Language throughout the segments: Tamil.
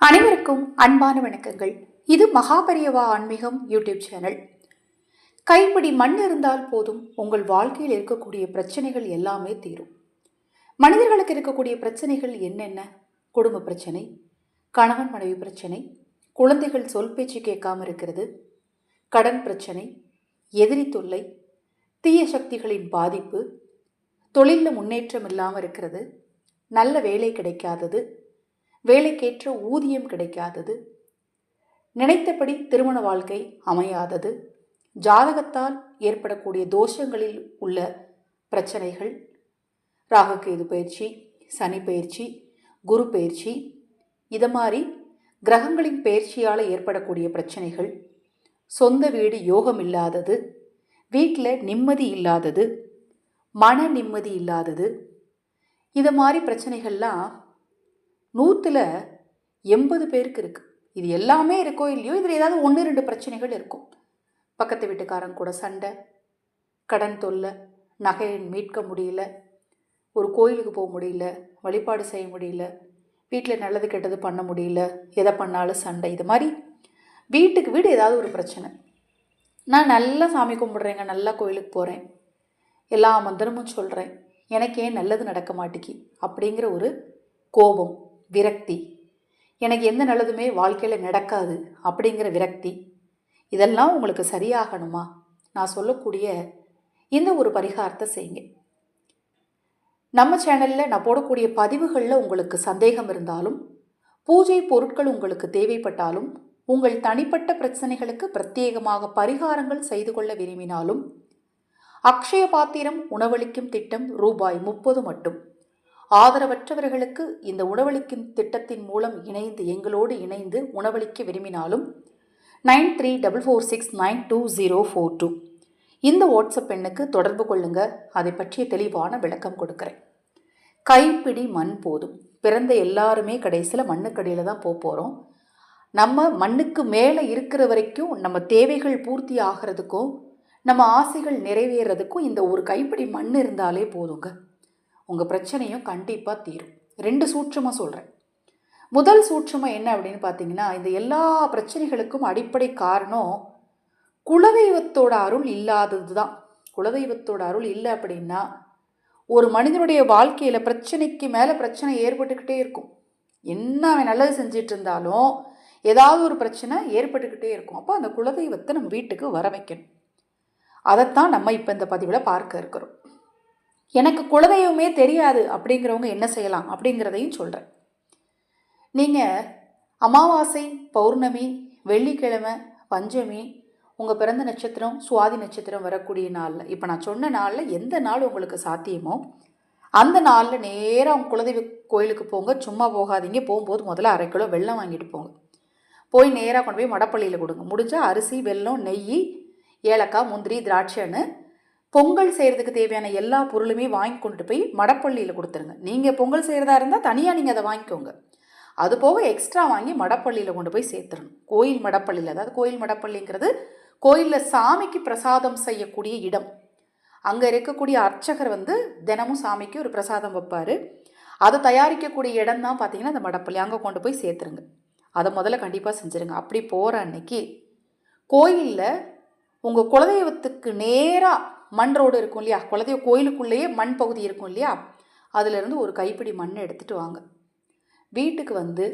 அனைவருக்கும் அன்பான வணக்கங்கள். இது மகாபரியவா ஆன்மீகம் யூடியூப் சேனல். கைப்பிடி மண் இருந்தால் போதும் உங்கள் வாழ்க்கையில் இருக்கக்கூடிய பிரச்சனைகள் எல்லாமே தீரும். மனிதர்களுக்கு இருக்கக்கூடிய பிரச்சனைகள் என்னென்ன? குடும்ப பிரச்சனை கணவன் மனைவி பிரச்சனை குழந்தைகள் சொல் பேச்சு கேட்காம இருக்கிறது கடன் பிரச்சனை எதிரி தொல்லை தீய சக்திகளின் பாதிப்பு தொழிலில் முன்னேற்றம் இல்லாமல் இருக்கிறது நல்ல வேலை கிடைக்காதது வேலைக்கேற்ற ஊதியம் கிடைக்காதது. நினைத்தபடி திருமண வாழ்க்கை அமையாதது. ஜாதகத்தால் ஏற்படக்கூடிய தோஷங்களில் உள்ள பிரச்சனைகள் ராகுகேது பயிற்சி சனி பயிற்சி குரு பயிற்சி இதை மாதிரி கிரகங்களின் பயிற்சியால் ஏற்படக்கூடிய பிரச்சனைகள் சொந்த வீடு யோகம் இல்லாதது வீட்டில் நிம்மதி இல்லாதது மன நிம்மதி இல்லாதது இது மாதிரி பிரச்சனைகள்லாம் நூற்றில் எண்பது பேருக்கு இருக்குது இது எல்லாமே இருக்கோ இல்லையோ? இதில் ஏதாவது ஒன்று ரெண்டு பிரச்சனைகள் இருக்கும். பக்கத்து வீட்டுக்காரங்க கூட சண்டை கடன் தொல்லை நகையை மீட்க முடியல ஒரு கோயிலுக்கு போக முடியல வழிபாடு செய்ய முடியல வீட்டில் நல்லது கெட்டது பண்ண முடியல எதை பண்ணாலும் சண்டை. இது மாதிரி வீட்டுக்கு வீடு ஏதாவது ஒரு பிரச்சனை. நான் நல்லா சாமி கும்பிட்றேங்க நல்லா கோயிலுக்கு போகிறேன் எல்லா மந்திரமும் சொல்கிறேன் எனக்கு ஏன் நல்லது நடக்க மாட்டேங்கி அப்படிங்கிற ஒரு கோபம். விரக்தி. எனக்கு எந்த நல்லதுமே வாழ்க்கையில் நடக்காது அப்படிங்கிற விரக்தி. இதெல்லாம் உங்களுக்கு சரியாகணுமா? நான் சொல்லக்கூடிய இந்த ஒரு பரிகாரத்தை செய்யுங்க. நம்ம சேனலில் நான் போடக்கூடிய பதிவுகளில் உங்களுக்கு சந்தேகம் இருந்தாலும் பூஜை பொருட்கள் உங்களுக்கு தேவைப்பட்டாலும் உங்கள் தனிப்பட்ட பிரச்சனைகளுக்கு பிரத்யேகமாக பரிகாரங்கள் செய்து கொள்ள விரும்பினாலும் அக்ஷய பாத்திரம் உணவளிக்கும் திட்டம் ரூபாய் முப்பது மட்டும். ஆதரவற்றவர்களுக்கு இந்த உணவளிக்கும் திட்டத்தின் மூலம் இணைந்து எங்களோடு இணைந்து உணவளிக்க விரும்பினாலும் nine three double four six nine two zero four two. இந்த வாட்ஸ்அப் எண்ணுக்கு தொடர்பு கொள்ளுங்க. அதை பற்றிய தெளிவான விளக்கம் கொடுக்குறேன். கைப்பிடி மண் போதும். பிறந்த எல்லாருமே கடைசியில் மண்ணுக்கடியில் தான் போக போகிறோம் நம்ம மண்ணுக்கு மேலே இருக்கிற வரைக்கும் நம்ம தேவைகள் பூர்த்தி ஆகிறதுக்கும் நம்ம ஆசைகள் நிறைவேறதுக்கும் இந்த ஒரு கைப்பிடி மண் இருந்தாலே போதுங்க. உங்கள் பிரச்சனையும் கண்டிப்பாக தீரும். ரெண்டு சூட்சமாக சொல்கிறேன் முதல் சூட்சமாக என்ன அப்படின்னு பார்த்தீங்கன்னா இந்த எல்லா பிரச்சனைகளுக்கும் அடிப்படை காரணம் குலதெய்வத்தோட அருள் இல்லாதது தான் குலதெய்வத்தோட அருள் இல்லை அப்படின்னா ஒரு மனிதனுடைய வாழ்க்கையில் பிரச்சனைக்கு மேலே பிரச்சனை ஏற்பட்டுக்கிட்டே இருக்கும். என்ன அவன் நல்லது செஞ்சிட்டு இருந்தாலும் ஏதாவது ஒரு பிரச்சனை ஏற்பட்டுக்கிட்டே இருக்கும். அப்போ அந்த குலதெய்வத்தை நம்ம வீட்டுக்கு வர வைக்கணும். அதைத்தான் நம்ம இப்போ இந்த பதிவில் பார்க்க இருக்கிறோம். எனக்கு குலதெய்வமே தெரியாது அப்படிங்கிறவங்க என்ன செய்யலாம் அப்படிங்கிறதையும் சொல்கிறேன் நீங்கள் அமாவாசை பௌர்ணமி வெள்ளிக்கிழமை பஞ்சமி உங்கள் பிறந்த நட்சத்திரம் சுவாதி நட்சத்திரம் வரக்கூடிய நாளில் இப்போ நான் சொன்ன நாளில் எந்த நாள் உங்களுக்கு சாத்தியமோ அந்த நாளில் நேராக உங்கள் குலதெய்வ கோயிலுக்கு போங்க சும்மா போகாதீங்க போகும்போது முதல்ல அரை கிலோ வெள்ளம் வாங்கிட்டு போங்க. போய் நேராக கொண்டு போய் மடப்பள்ளியில் கொடுங்க. முடிஞ்சால் அரிசி வெல்லம் நெய் ஏலக்காய் முந்திரி திராட்சைன்னு பொங்கல் செய்கிறதுக்கு தேவையான எல்லா பொருளுமே வாங்கி கொண்டு போய் மடப்பள்ளியில் கொடுத்துருங்க. நீங்கள் பொங்கல் செய்கிறதா இருந்தால் தனியாக நீங்கள் அதை வாங்கிக்கோங்க. அது போக எக்ஸ்ட்ரா வாங்கி மடப்பள்ளியில் கொண்டு போய் சேர்த்துடணும் கோயில் மடப்பள்ளியில் அதாவது கோயில் மடப்பள்ளிங்கிறது கோயிலில் சாமிக்கு பிரசாதம் செய்யக்கூடிய இடம். அங்கே இருக்கக்கூடிய அர்ச்சகர் வந்து தினமும் சாமிக்கு ஒரு பிரசாதம் வைப்பார். அதை தயாரிக்கக்கூடிய இடம் தான் பார்த்தீங்கன்னா அந்த மடப்பள்ளி. அங்கே கொண்டு போய் சேர்த்துருங்க. அதை முதல்ல கண்டிப்பாக செஞ்சுருங்க. அப்படி போகிற அன்னைக்கு கோயிலில் உங்கள் குலதெய்வத்துக்கு நேராக மண் ரோடு இருக்கும் இல்லையா? குலதெய்வ கோயிலுக்குள்ளேயே மண் பகுதி இருக்கும் இல்லையா? அதிலிருந்து ஒரு கைப்பிடி மண்ணை எடுத்துகிட்டு வாங்க. வீட்டுக்கு வந்து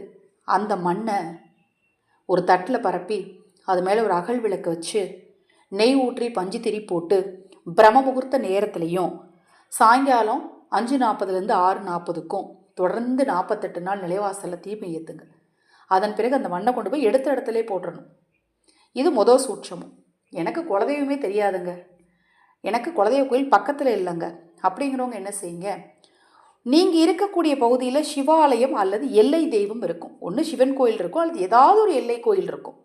அந்த மண்ணை ஒரு தட்டில் பரப்பி அது மேலே ஒரு அகல் விளக்கு வச்சு நெய் ஊற்றி பஞ்சு திரி போட்டு பிரம்ம முகூர்த்த நேரத்துலையும் சாயங்காலம் அஞ்சு நாற்பதுலேருந்து ஆறு நாற்பதுக்கும் தொடர்ந்து நாற்பத்தெட்டு நாள் நிலைவாசலில் தீமை ஏற்றுங்க அதன் பிறகு அந்த மண்ணை கொண்டு போய் எடுத்த இடத்துல போட்டுடணும் இது மொதல் சூட்சமும். எனக்கு குலதெய்வமே தெரியாதுங்க. எனக்கு குலதெய்வ கோயில் பக்கத்தில் இல்லைங்க. அப்படிங்கிறவங்க என்ன செய்யுங்க? நீங்கள் இருக்கக்கூடிய பகுதியில் சிவாலயம் அல்லது எல்லை தெய்வம் இருக்கும். ஒன்று சிவன் கோயில் இருக்கும். அல்லது ஏதாவது ஒரு எல்லை கோயில் இருக்கும்.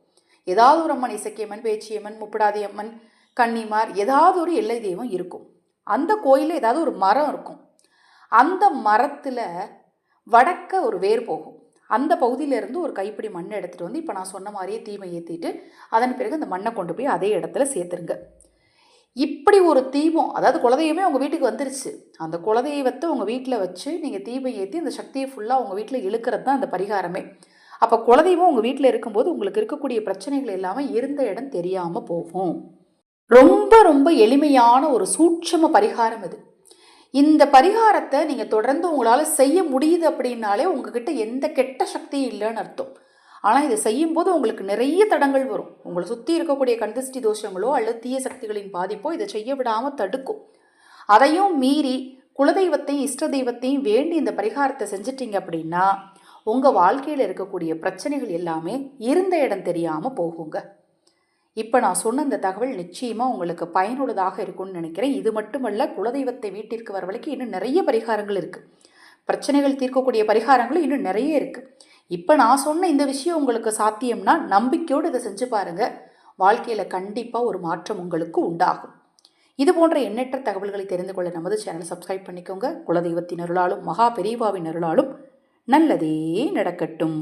ஏதாவது ஒரு அம்மன் இசக்கியம்மன் பேச்சியம்மன் முப்படாதி அம்மன் கன்னிமார் ஏதாவது ஒரு எல்லை தெய்வம் இருக்கும். அந்த கோயிலில் ஏதாவது ஒரு மரம் இருக்கும். அந்த மரத்தில் வடக்க ஒரு வேர் போகும். அந்த பகுதியிலேருந்து ஒரு கைப்பிடி மண்ணை எடுத்துகிட்டு வந்து இப்போ நான் சொன்ன மாதிரியே தீமை ஏற்றிட்டு அதன் பிறகு அந்த மண்ணை கொண்டு போய் அதே இடத்துல சேர்த்துருங்க. இப்படி ஒரு தீபம் அதாவது குலதெய்வமே உங்கள் வீட்டுக்கு வந்துருச்சு. அந்த குலதெய்வத்தை உங்கள் வீட்டில் வச்சு நீங்கள் தீபம் ஏற்றி அந்த சக்தியை ஃபுல்லாக உங்கள் வீட்டில் இழுக்கிறது தான் அந்த பரிகாரமே. அப்போ குலதெய்வம் உங்கள் வீட்டில் இருக்கும்போது உங்களுக்கு இருக்கக்கூடிய பிரச்சனைகள் எல்லாமே இருந்த இடம் தெரியாமல் போகும். ரொம்ப ரொம்ப எளிமையான ஒரு சூட்சம பரிகாரம் இது. இந்த பரிகாரத்தை நீங்கள் தொடர்ந்து உங்களால் செய்ய முடியுது அப்படின்னாலே உங்ககிட்ட எந்த கெட்ட சக்தியும் இல்லைன்னு அர்த்தம். ஆனால் இதை செய்யும்போது உங்களுக்கு நிறைய தடங்கள் வரும். உங்களை சுற்றி இருக்கக்கூடிய கந்தஷ்டி தோஷங்களோ அல்லது தீய சக்திகளின் பாதிப்போ இதை செய்ய விடாமல் தடுக்கும். அதையும் மீறி குலதெய்வத்தையும் இஷ்ட தெய்வத்தையும் வேண்டி இந்த பரிகாரத்தை செஞ்சிட்டிங்க அப்படின்னா உங்கள் வாழ்க்கையில் இருக்கக்கூடிய பிரச்சனைகள் எல்லாமே இருந்த இடம் தெரியாமல் போகுங்க. இப்போ நான் சொன்ன இந்த தகவல் நிச்சயமாக உங்களுக்கு பயனுள்ளதாக இருக்கும்னு நினைக்கிறேன். இது மட்டுமல்ல குலதெய்வத்தை வீட்டிற்கு வர வரைக்கும் இன்னும் நிறைய பரிகாரங்கள் இருக்குது பிரச்சனைகள் தீர்க்கக்கூடிய பரிகாரங்களும் இன்னும் நிறைய இருக்குது இப்போ நான் சொன்ன இந்த விஷயம் உங்களுக்கு சாத்தியம்னா நம்பிக்கையோடு இதை செஞ்சு பாருங்கள் வாழ்க்கையில் கண்டிப்பாக ஒரு மாற்றம் உங்களுக்கு உண்டாகும். இது போன்ற எண்ணற்ற தகவல்களை தெரிந்து கொள்ள நமது சேனலை சப்ஸ்கிரைப் பண்ணிக்கோங்க. குலதெய்வத்தின் அருளாலும் மகா பெரியவாவின் அருளாலும் நல்லதே நடக்கட்டும்.